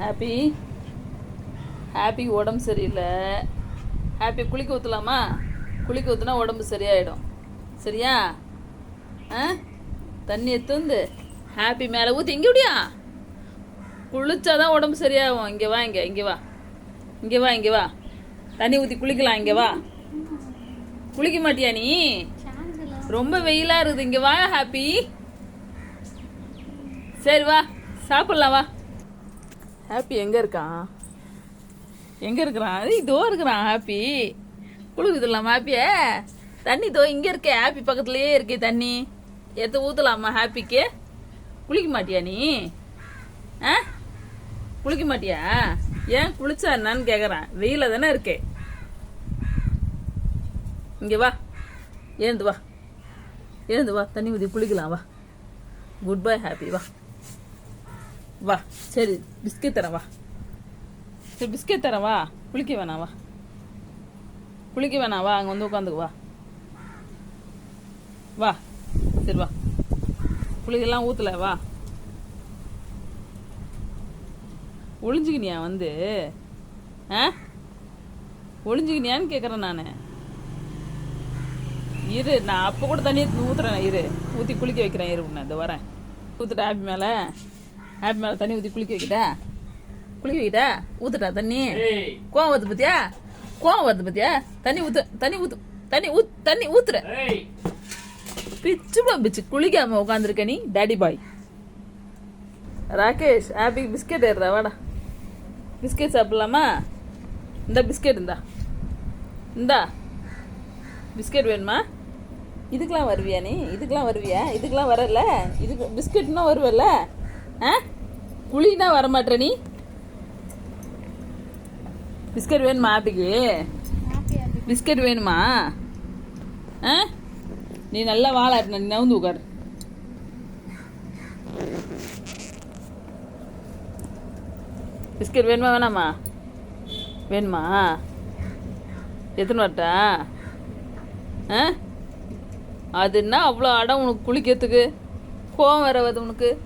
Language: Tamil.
ஹாப்பி ஹாப்பி உடம்பு சரியில்லை. ஹாப்பி குளிக்க ஊற்றலாமா குளிக்க ஊற்றுனா உடம்பு சரியாயிடும். சரியா? ஆ? தண்ணி எடுத்து ஹாப்பி மேலே ஊற்றி இங்கே விடியா குளிச்சாதான் உடம்பு சரியாகும். இங்கே வா இங்கே இங்கே வா. இங்கே வா இங்கே வா. தண்ணி ஊற்றி குளிக்கலாம் இங்கே வா. குளிக்க மாட்டியா நீ? ரொம்ப வெயிலாக இருக்குது. இங்கே வா ஹாப்பி சரி வா சாப்பிட்லாம் வா. ஹாப்பி எங்கே இருக்கான்? எங்கே இருக்கிறான்? அது இதோ இருக்கிறான் ஹாப்பி குளிக்குதுலாமா ஹாப்பியே தண்ணி தோ இங்கே இருக்கே ஹாப்பி பக்கத்துலேயே இருக்கே தண்ணி. எடுத்து ஊற்றலாமா ஹாப்பிக்கு குளிக்க மாட்டியா நீ? ஆ? குளிக்க மாட்டியா? ஏன் குளிச்சா என்னன்னு கேட்குறேன் வெயில தானே இருக்கே. இங்கே வா. எழுந்து வா. எழுந்து வா. தண்ணி ஊற்றி குளிக்கலாம் வா. குட் பை ஹாப்பி வா. வா சரி பிஸ்கெட் தரேன் வா. சரி பிஸ்கெட் தரேன் வா. குளிக்க வேணாம் வா. குளிக்க வேணாம் வா அங்கே வந்து உட்காந்துக்கு வா. வா சரி வா. குளிக்கலாம் ஊற்றல வா. ஒளிஞ்சுக்கினியா வந்து? ஆ? ஒளிஞ்சுக்கினியான்னு கேட்குறேன் நான். இரு நான் அப்போ கூட தண்ணி ஊற்றுறேன் இரு. ஊற்றி குளிக்க வைக்கிறேன் இரு உன்னை. இந்த வரேன். ஊற்றுட்டு ஹாப்பி மேலே. ஹாப்பி மேலே தண்ணி ஊற்றி குளிக்க வைக்கிட்டா? குளிக்க வைக்கிட்டா? ஊற்றுட்டா தண்ணி. கோவம் வருது பத்தியா? கோவம் வருது பத்தியா? தண்ணி ஊற்று தண்ணி ஊற்று தண்ணி ஊத் தண்ணி ஊத்துற. பிச்சு பிச்சு குளிக்காம உட்காந்துருக்க நீ daddy bye Rakesh happy biscuit ஏறுறா வாடா. பிஸ்கெட் சாப்பிடலாமா? இந்த பிஸ்கெட் இந்தா. இந்தா. பிஸ்கெட் வேணுமா? இதுக்கெலாம் வருவியா நீ? இதுக்கெலாம் வருவியா? இதுக்கெலாம் வரல? இதுக்கு பிஸ்கெட்னா வருவல்ல? ஆ? குழினா வரமாட்ற நீ? பிஸ்கெட் வேணுமா ஆப்பிக்கு? பிஸ்கெட் வேணுமா? ஆ? நீ நல்லா வாழாட்டின நீ நவுந்து உட்கார் பிஸ்கெட் வேணுமா வேணாமா? வேணுமா? எத்தனை வரட்டா ஆ? அதுன்னா அவ்வளோ அடம் உனக்கு குளிக்கிறதுக்கு. கோவம் வர வருது உனக்கு.